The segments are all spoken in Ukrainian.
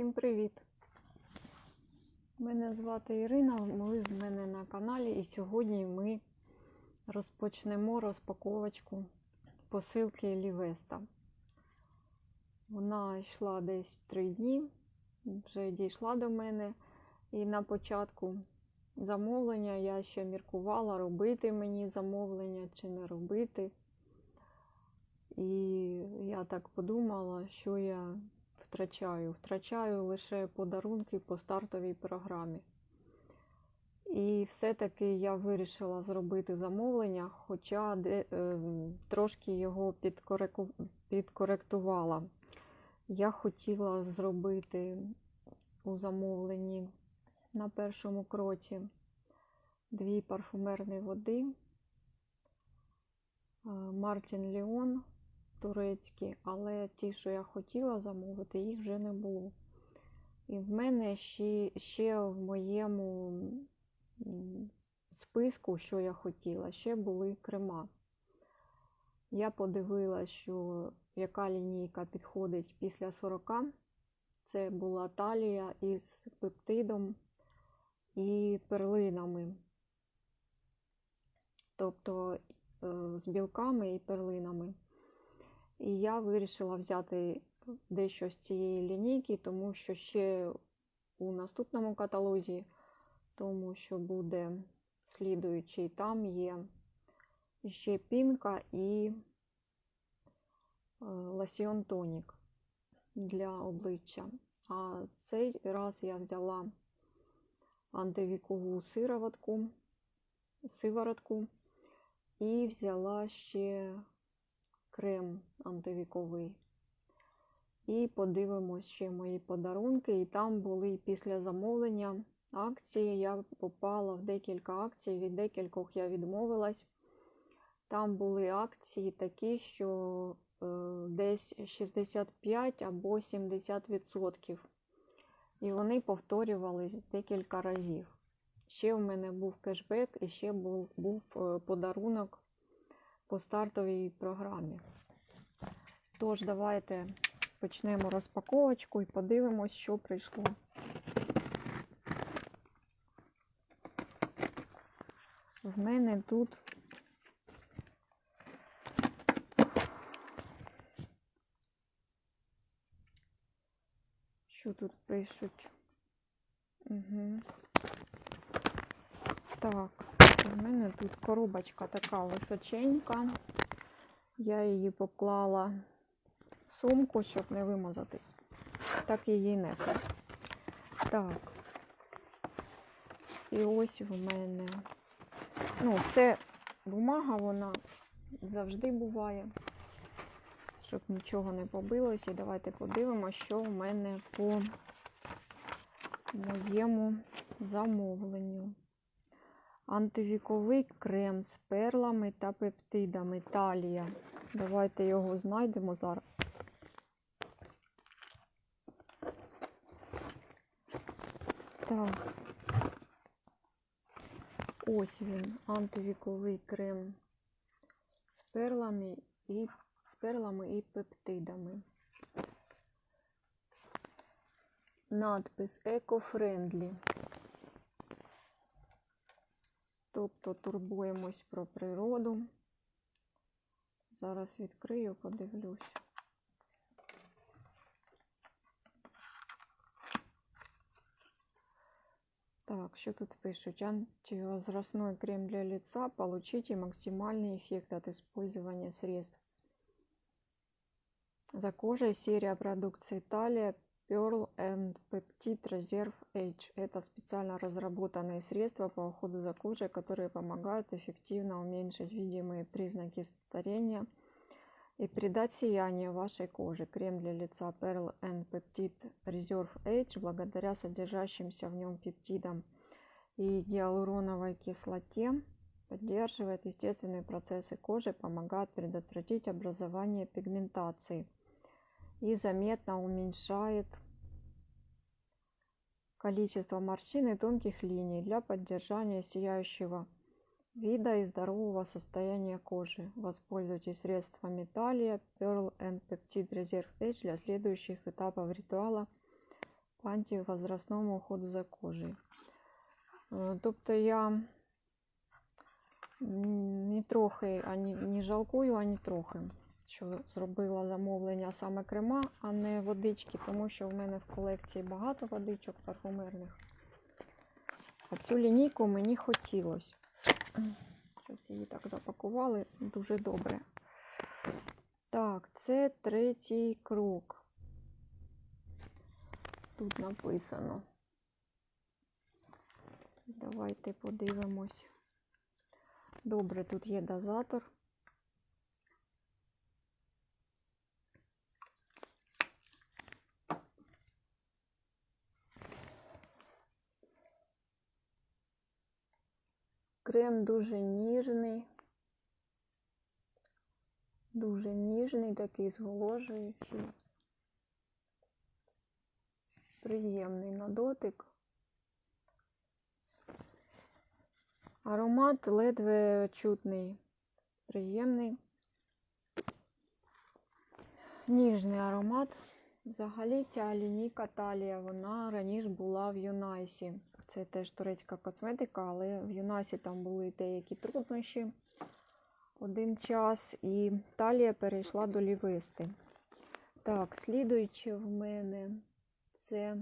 Всім привіт! Мене звати Ірина, ви в мене на каналі, і сьогодні ми розпочнемо розпаковочку посилки Лівеста. Вона йшла десь три дні, вже дійшла до мене. І на початку замовлення я ще міркувала, робити мені замовлення чи не робити. І я так подумала, що я втрачаю. Втрачаю лише подарунки по стартовій програмі. І все-таки я вирішила зробити замовлення, хоча де, е, трошки його підкореку, підкоректувала. Я хотіла зробити у замовленні на першому кроці дві парфумерні води. Мартін Леон турецькі, але ті, що я хотіла замовити, їх вже не було. І в мене ще, ще в моєму списку, що я хотіла, ще були крема. Я подивилася, що яка лінійка підходить після 40. Це була талія із пептидом і перлинами. Тобто з білками і перлинами. І я вирішила взяти дещо з цієї лінійки, тому що ще у наступному каталозі, тому що буде слідуючий, там є ще пінка і лосьйон тонік для обличчя. А цей раз я взяла антивікову сироватку, сиворотку і взяла ще крем антивіковий. І подивимось ще мої подарунки. І там були після замовлення акції. Я попала в декілька акцій, від декількох я відмовилась. Там були акції такі, що е, десь 65 або 70%. І вони повторювались декілька разів. Ще в мене був кешбек і ще був, був подарунок по стартовій програмі. Тож, давайте почнемо розпаковочку і подивимось, що прийшло. В мене тут що тут пишуть? Угу. Так. У мене тут коробочка така височенька. Я її поклала в сумку, щоб не вимазатись. Так її несла. Так. І ось в мене. Ну, це бумага, вона завжди буває, щоб нічого не побилось. І давайте подивимося, що в мене по моєму замовленню. Антивіковий крем з перлами та пептидами талія. Давайте його знайдемо зараз. Так. Ось він, антивіковий крем з перлами і з перлами і пептидами. Надпис Eco-Friendly. Тобто турбуємось про природу. Зараз відкрию, подивлюсь. Так, что тут пишут? Антивозрастной крем для лица. Получите максимальный эффект от использования средств. За кожей серия продукции Италия Pearl and Peptide Reserve H. Это специально разработанные средства по уходу за кожей, которые помогают эффективно уменьшить видимые признаки старения и придать сияние вашей коже. Крем для лица Pearl and Peptide Reserve H благодаря содержащимся в нем пептидам и гиалуроновой кислоте поддерживает естественные процессы кожи, помогает предотвратить образование пигментации и заметно уменьшает количество морщин и тонких линий для поддержания сияющего вида и здорового состояния кожи. Воспользуйтесь средствами Талия Pearl and Peptide Reserve H для следующих этапов ритуала по антивозрастному уходу за кожею. Е, Тобто я м, ні трохи ані не жалкую, ані трохи, Що зробила замовлення саме крема, а не водички, тому що в мене в колекції багато водичок парфумерних. А цю лінійку мені хотілося. Щось її так запакували дуже добре. Так, це третій крок. Тут написано. Давайте подивимось. Добре, тут є дозатор. Крем дуже ніжний. Дуже ніжний, такий зголожуючий. Приємний на дотик. Аромат ледве чутний, приємний. Ніжний аромат. Взагалі ця лінійка Талія, вона раніше була в Юнайсі. Це теж турецька косметика, але в Юнайсі там були деякі труднощі один час, і Талія перейшла до Лівести. Так, слідуючи в мене це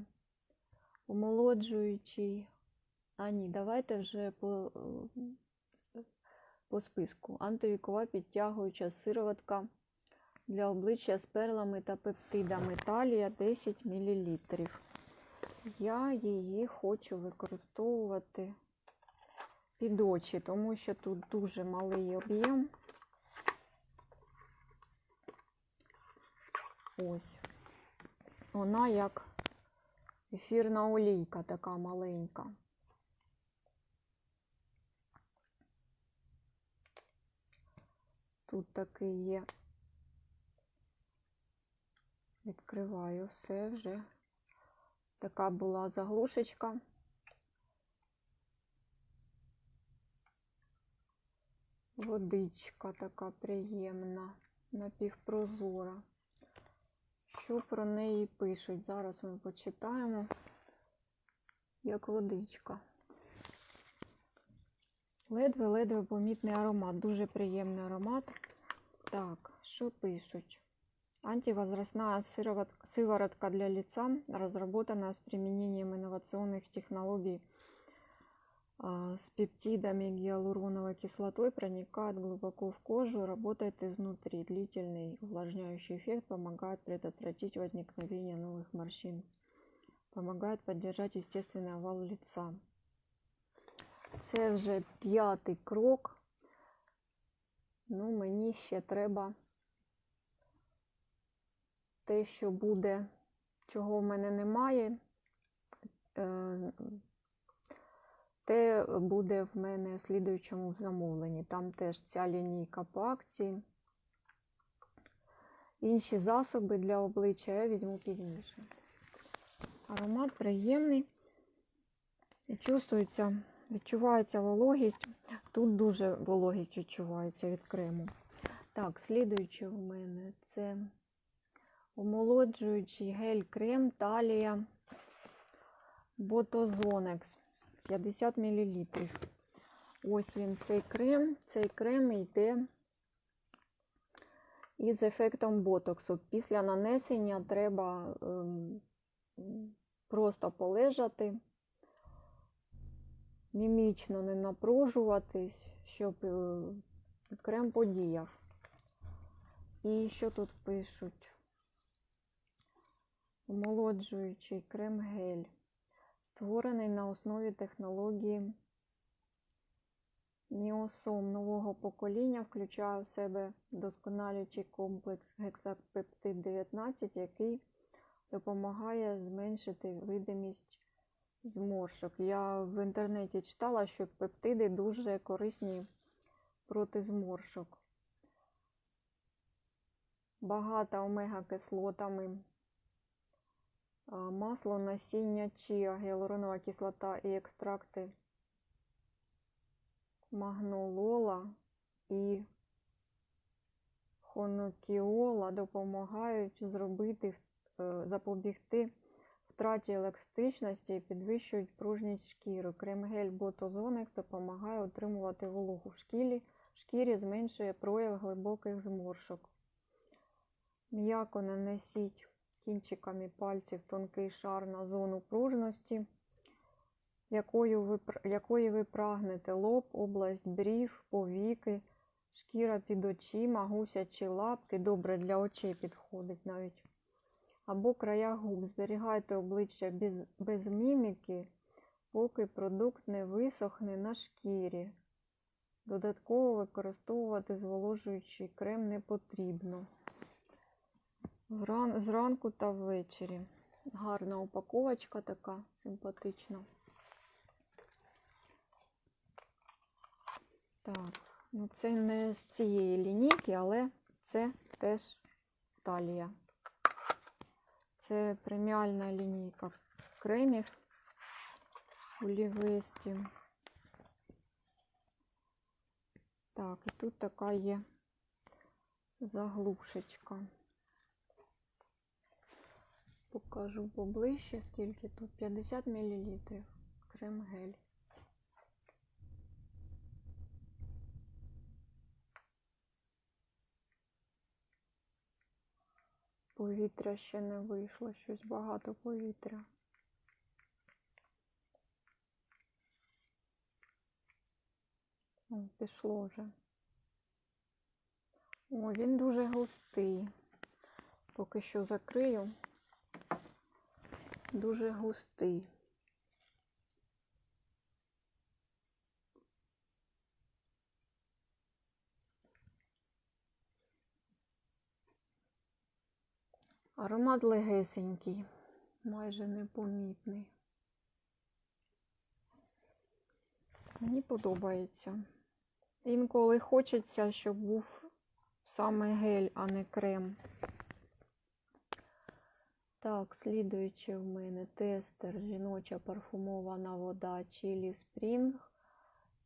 омолоджуючий. А ні, давайте вже по, по списку. Антивікова підтягуюча сироватка для обличчя з перлами та пептидами. Талія 10 мл. Я її хочу використовувати під очі, тому що тут дуже малий об'єм. Ось. Вона як ефірна олійка така маленька. Тут такий є. Відкриваю все вже. Така була заглушечка. Водичка така приємна, напівпрозора. Що про неї пишуть? Зараз ми почитаємо, як водичка. Ледве-ледве помітний аромат, дуже приємний аромат. Так, що пишуть? Антивозрастная сыворотка для лица, разработанная с применением инновационных технологий а, с пептидами гиалуроновой кислотой, проникает глубоко в кожу, работает изнутри. Длительный увлажняющий эффект помогает предотвратить возникновение новых морщин. Помогает поддержать естественный овал лица. Це вже п'ятий крок. Ну, мені ще треба те, що буде, чого в мене немає, е, те буде в мене в слідуючому замовленні. Там теж ця лінійка по акції. Інші засоби для обличчя я візьму пізніше. Аромат приємний. Чувствується, відчувається вологість. Тут дуже вологість відчувається від крему. Так, слідуючи в мене це омолоджуючий гель-крем Талія Ботозонекс 50 мл. Ось він цей крем. Цей крем йде із ефектом ботоксу. Після нанесення треба ем, просто полежати, мімічно не напружуватись, щоб е, крем подіяв. І що тут пишуть? Омолоджуючий крем-гель, створений на основі технології Міосом нового покоління, включає в себе досконалюючий комплекс гексапептид 19, який допомагає зменшити видимість зморшок. Я в інтернеті читала, що пептиди дуже корисні проти зморшок. Багата омега-кислотами масло, насіння чия, гіалуронова кислота і екстракти магнолола і хонокіола допомагають зробити, е, запобігти втраті еластичності і підвищують пружність шкіри. Крем-гель ботозоник допомагає утримувати вологу в шкірі, шкірі зменшує прояв глибоких зморшок. М'яко нанесіть кінчиками пальців тонкий шар на зону пружності, якою ви, якої ви прагнете лоб, область брів, повіки, шкіра під очима, гусячі лапки. Добре для очей підходить навіть. Або края губ. Зберігайте обличчя без, без міміки, поки продукт не висохне на шкірі. Додатково використовувати зволожуючий крем не потрібно. Зранку та ввечері. Гарна упаковочка така симпатична. Так, ну це не з цієї лінійки, але це теж талія. Це преміальна лінійка кремів у Лівесті. Так, і тут така є заглушечка. Покажу поближче, скільки тут 50 мл крем-гель. Повітря ще не вийшло, щось багато повітря. О, пішло вже. О, він дуже густий. Поки що закрию. Дуже густий. Аромат легесенький, майже непомітний. Мені подобається. Інколи хочеться, щоб був саме гель, а не крем. Так, слідуючи в мене тестер жіноча парфумована вода Chili Spring,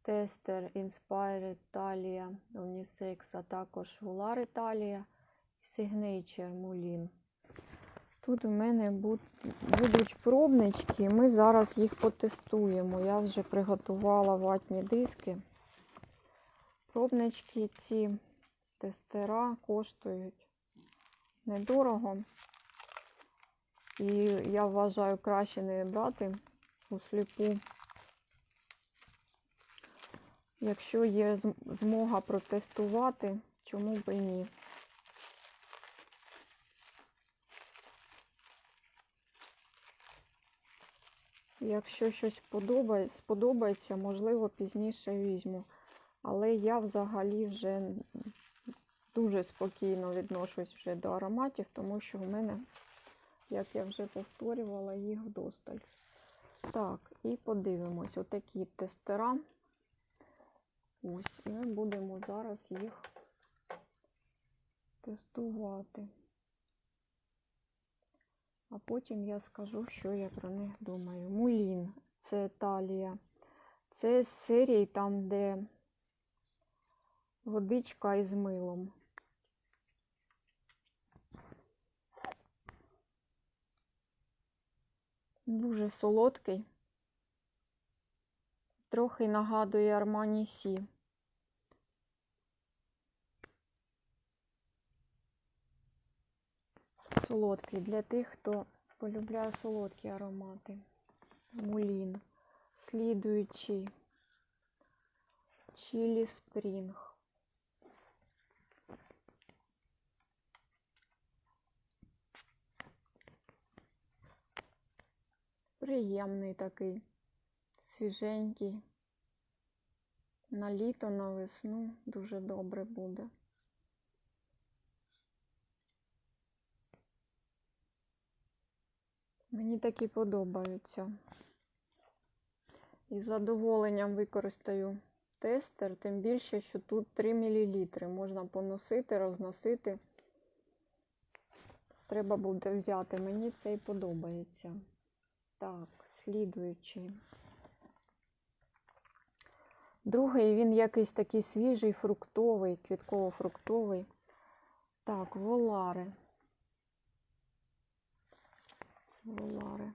тестер Inspired Italia Unisex, а також Volar Italia Signature Moulin. Тут у мене будуть пробнички, ми зараз їх потестуємо. Я вже приготувала ватні диски. Пробнички ці тестера коштують недорого. І я вважаю краще не брати у сліпу. Якщо є змога протестувати, чому б і ні. Якщо щось сподобається, можливо, пізніше візьму. Але я взагалі вже дуже спокійно відношусь вже до ароматів, тому що в мене, як я вже повторювала, їх вдосталь. Так, і подивимось, отакі тестера. Ось, ми будемо зараз їх тестувати. А потім я скажу, що я про них думаю. Мулін це талія. Це з серії там, де водичка із милом. Дуже солодкий. Трохи нагадує Armani Сі. Солодкий для тих, хто полюбляє солодкі аромати. Мулін. Слідуючий. Чілі Спрінг. Приємний такий, свіженький. На літо, на весну дуже добре буде. Мені такі подобаються. І з задоволенням використаю тестер, тим більше, що тут 3 мл. Можна поносити, розносити. Треба буде взяти. Мені це і подобається. Так, слідуючий. Другий він якийсь такий свіжий, фруктовий, квітково-фруктовий. Так, волари. Волари.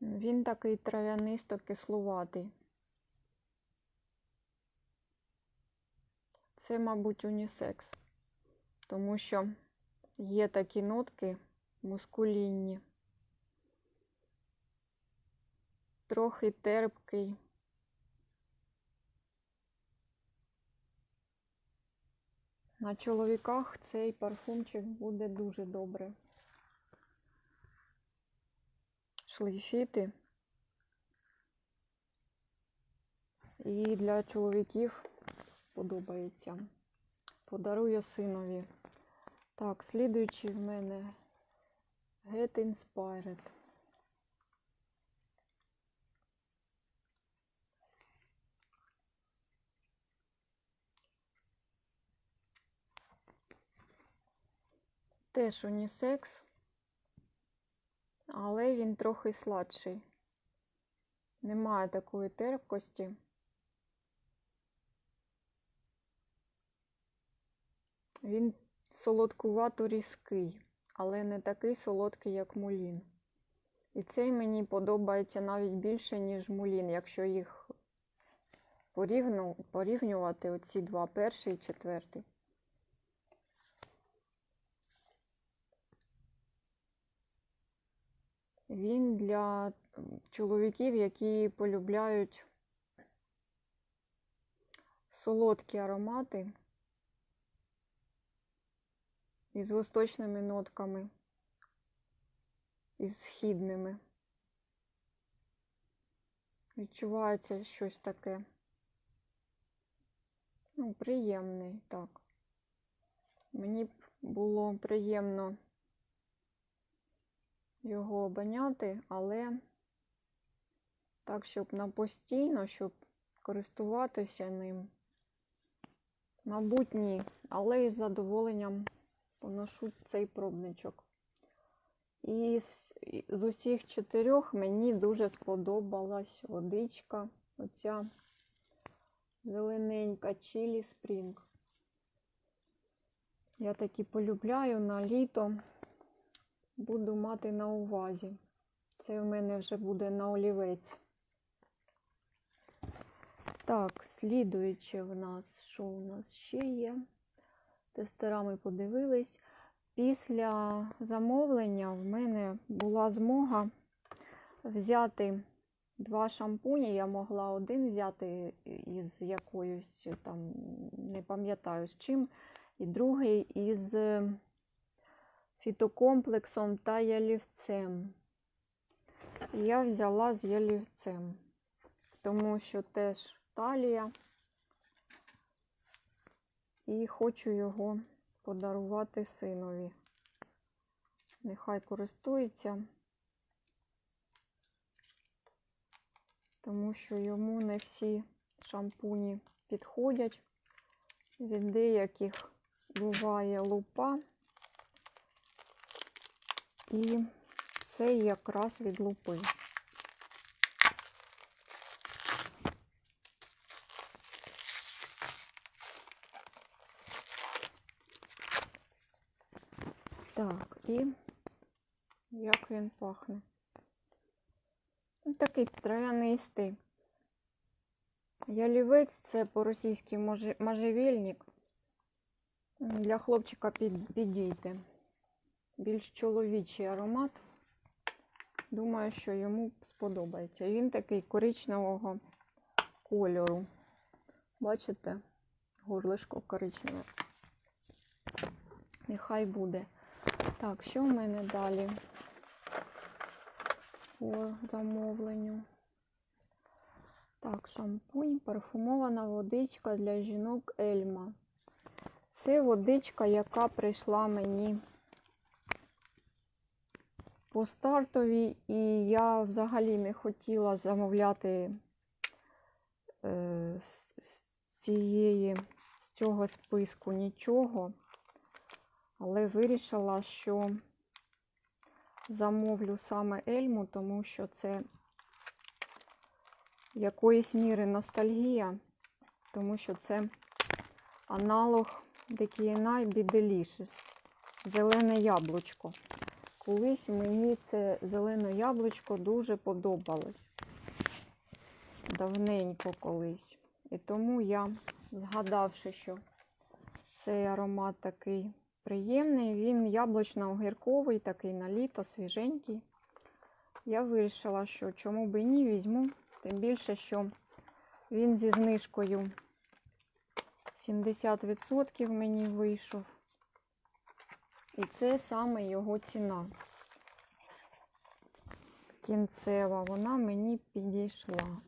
Він такий травянисто-кислуватий. Це, мабуть, унісекс, тому що є такі нотки мускулінні, трохи терпкий. На чоловіках цей парфумчик буде дуже добре. Шлейфіти. І для чоловіків подобається. Подарую синові. Так, слідуючий в мене Get Inspired. Теж унісекс, але він трохи сладший. Немає такої терпкості. Він солодкувато різкий, але не такий солодкий, як мулін. І цей мені подобається навіть більше, ніж мулін, якщо їх порівну, порівнювати оці два, перший і четвертий. Він для чоловіків, які полюбляють солодкі аромати із восточними нотками, із східними. Відчувається щось таке. Ну, приємний, так. Мені б було приємно його обоняти, але так, щоб на постійно, щоб користуватися ним. Мабуть, ні, але із задоволенням поношу цей пробничок. І з, усіх чотирьох мені дуже сподобалась водичка, оця зелененька чилі спрінг. Я такі полюбляю на літо, буду мати на увазі. Це в мене вже буде на олівець. Так, слідуючи в нас, що у нас ще є? Тестерами подивились. Після замовлення в мене була змога взяти два шампуні. Я могла один взяти із якоюсь там, не пам'ятаю з чим, і другий із фітокомплексом та ялівцем. Я взяла з ялівцем, тому що теж талія. І хочу його подарувати синові. Нехай користується, тому що йому не всі шампуні підходять. Від деяких буває лупа. І це якраз від лупи. Так, і як він пахне. Такий трав'янистий. Ялівець це по-російськи можжевельник. Для хлопчика підійде. Більш чоловічий аромат. Думаю, що йому сподобається. Він такий коричневого кольору. Бачите, горлишко коричневе. Нехай буде. Так, що в мене далі по замовленню? Так, шампунь, парфумована водичка для жінок Ельма. Це водичка, яка прийшла мені по стартовій, і я взагалі не хотіла замовляти е, з, з цієї, з цього списку нічого але вирішила, що замовлю саме Ельму, тому що це якоїсь міри ностальгія, тому що це аналог Декієнай Біделішес. Зелене яблучко. Колись мені це зелене яблучко дуже подобалось. Давненько колись. І тому я, згадавши, що цей аромат такий приємний, він яблучно-огірковий, такий на літо, свіженький. Я вирішила, що чому би ні, візьму. Тим більше, що він зі знижкою 70% мені вийшов. І це саме його ціна. Кінцева, вона мені підійшла.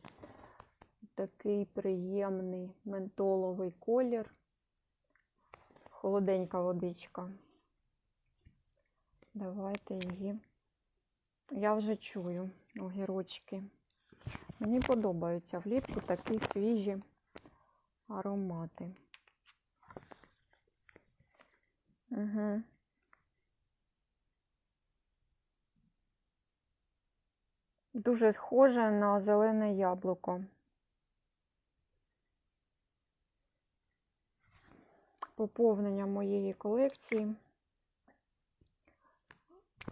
Такий приємний ментоловий колір. Холоденька водичка. Давайте її. Я вже чую огірочки. Мені подобаються влітку такі свіжі аромати. Угу. Дуже схоже на зелене яблуко. Поповнення моєї колекції.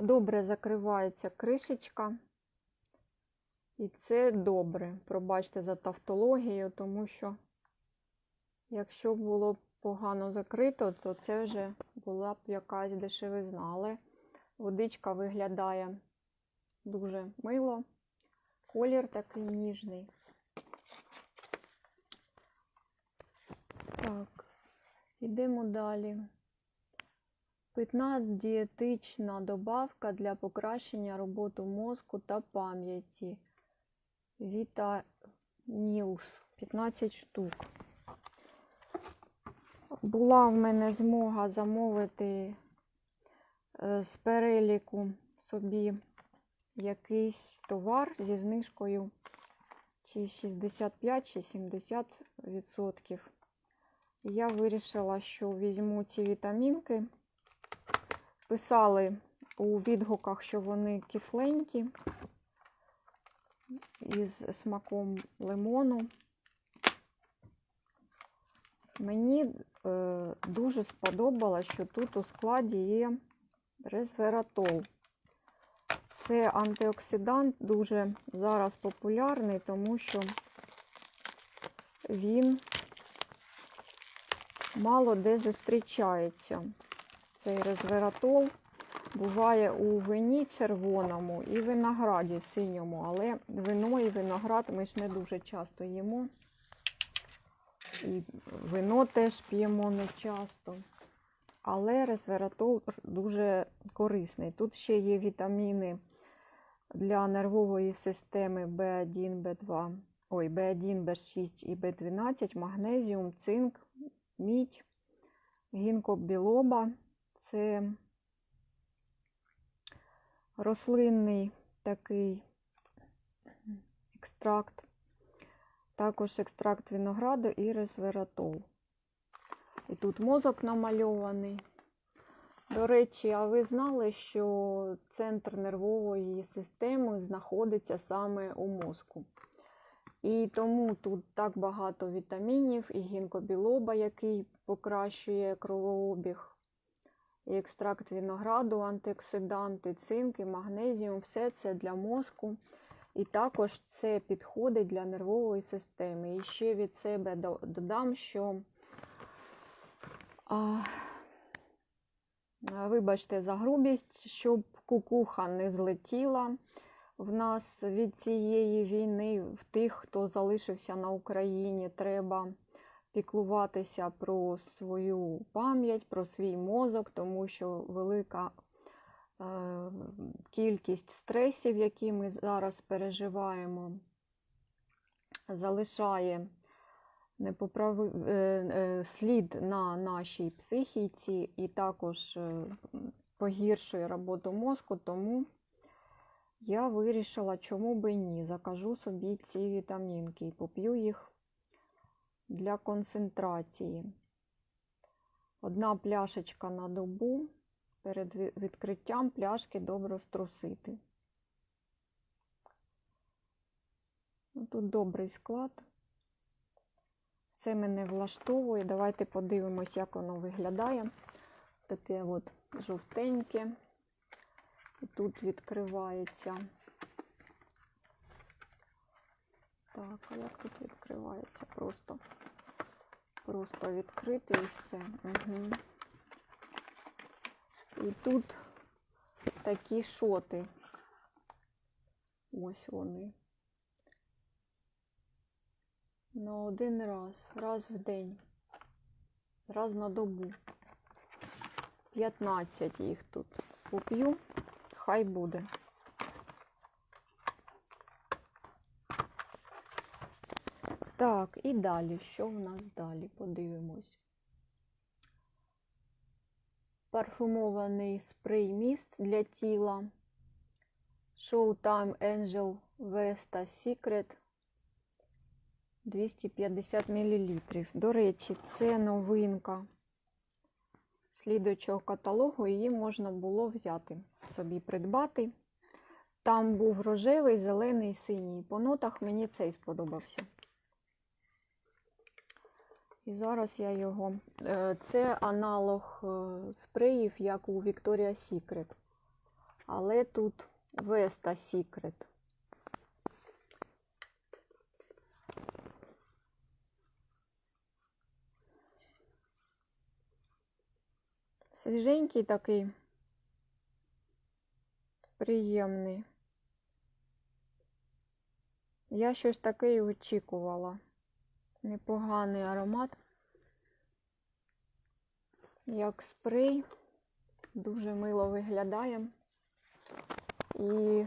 Добре закривається кришечка. І це добре. Пробачте за тавтологію, тому що, якщо було б погано закрито, то це вже була б якась дешевизна. Але водичка виглядає дуже мило. Колір такий ніжний. Так, йдемо далі. Питна дієтична добавка для покращення роботи мозку та пам'яті. Віта Нілс 15 штук. Була в мене змога замовити е, з переліку собі якийсь товар зі знижкою чи 65, чи 70 відсотків. Я вирішила, що візьму ці вітамінки. Писали у відгуках, що вони кисленькі із смаком лимону. Мені е, дуже сподобалось, що тут у складі є резвератол. Це антиоксидант дуже зараз популярний, тому що він мало де зустрічається. Цей резвератол буває у вині червоному і винограді синьому, але вино і виноград ми ж не дуже часто їмо. І вино теж п'ємо не часто. Але resveratrol дуже корисний. Тут ще є вітаміни для нервової системи B1, B2, ой, B1, B6 і B12, магнезіум, цинк, мідь, гінкобілоба. Це рослинний такий екстракт, також екстракт винограду і resveratrol. І тут мозок намальований. До речі, а ви знали, що центр нервової системи знаходиться саме у мозку. І тому тут так багато вітамінів і гінкобілоба, який покращує кровообіг, і екстракт винограду, антиоксиданти, цинк і магнезіум все це для мозку. І також це підходить для нервової системи. І ще від себе додам, що а, Вибачте за грубість, щоб кукуха не злетіла в нас від цієї війни, в тих, хто залишився на Україні, треба піклуватися про свою пам'ять, про свій мозок, тому що велика е, кількість стресів, які ми зараз переживаємо, залишає непоправи... Е, е, слід на нашій психіці і також е, погіршує роботу мозку, тому я вирішила, чому би ні. Закажу собі ці вітамінки і поп'ю їх для концентрації. Одна пляшечка на добу. Перед відкриттям пляшки добре струсити. Ну, тут добрий склад. Це мене влаштовує. Давайте подивимось, як воно виглядає. Таке от жовтеньке. Тут відкривається. Так, а як тут відкривається? Просто, просто відкрити і все. Угу. І тут такі шоти. Ось вони. На один раз, раз в день, раз на добу. 15 їх тут поп'ю, хай буде. Так, і далі. Що в нас далі? Подивимось. Парфумований спрей міст для тіла. Showtime Angel Vesta Secret 250 мл. До речі, це новинка слідуючого каталогу, її можна було взяти, собі придбати. Там був рожевий, зелений, синій. По нотах мені цей сподобався. І зараз я його. е, Це аналог е, спреїв, як у Victoria's Secret. Але тут Vesta Secret. Свіженький такий, приємний. Я щось таке і очікувала. Непоганий аромат. Як спрей, дуже мило виглядає. І,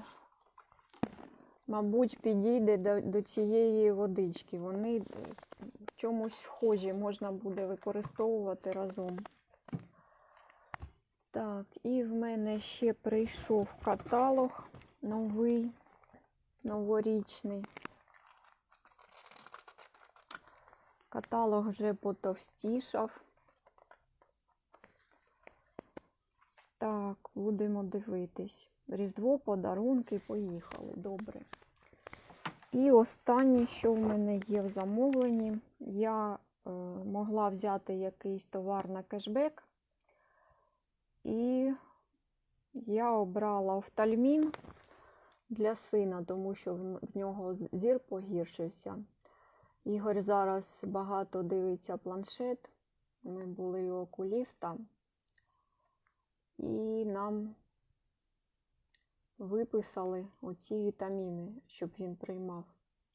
мабуть, підійде до, до цієї водички. Вони в чомусь схожі, можна буде використовувати разом. Так, і в мене ще прийшов каталог новий, новорічний. Каталог вже потовстішав. Так, будемо дивитись. Різдво, подарунки, поїхали. Добре. І останнє, що в мене є в замовленні, я е, могла взяти якийсь товар на кешбек. І я обрала офтальмін для сина, тому що в нього зір погіршився. Ігор зараз багато дивиться планшет. Ми були у окуліста, і нам виписали оці вітаміни, щоб він приймав.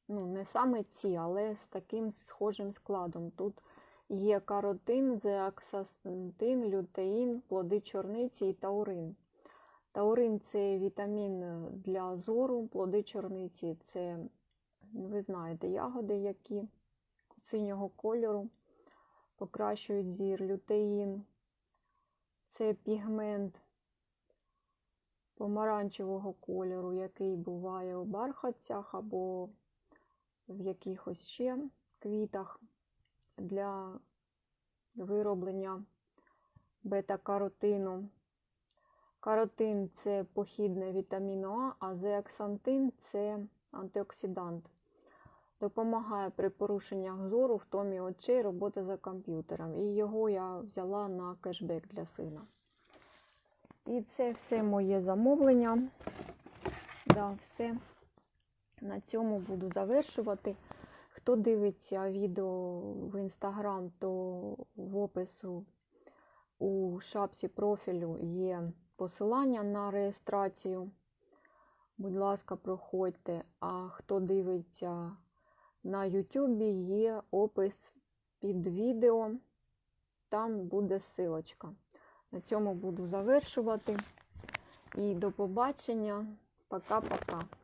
Ну, не саме ці, але з таким схожим складом. Тут є каротин, зеаксантин, лютеїн, плоди чорниці і таурин. Таурин це вітамін для зору, плоди чорниці це, ви знаєте, ягоди, які синього кольору покращують зір, лютеїн. Це пігмент помаранчевого кольору, який буває у бархатцях або в якихось ще квітах для вироблення бета-каротину. Каротин це похідне вітаміну А, а зеаксантин це антиоксидант. Допомагає при порушеннях зору, втомі очей, роботи за комп'ютером. І його я взяла на кешбек для сина. І це все моє замовлення. Да, все. На цьому буду завершувати. Хто дивиться відео в інстаграм, то в опису у шапці профілю є посилання на реєстрацію. Будь ласка, проходьте. А хто дивиться на Ютубі, є опис під відео, там буде ссылочка. На цьому буду завершувати. І до побачення. Пока-пока.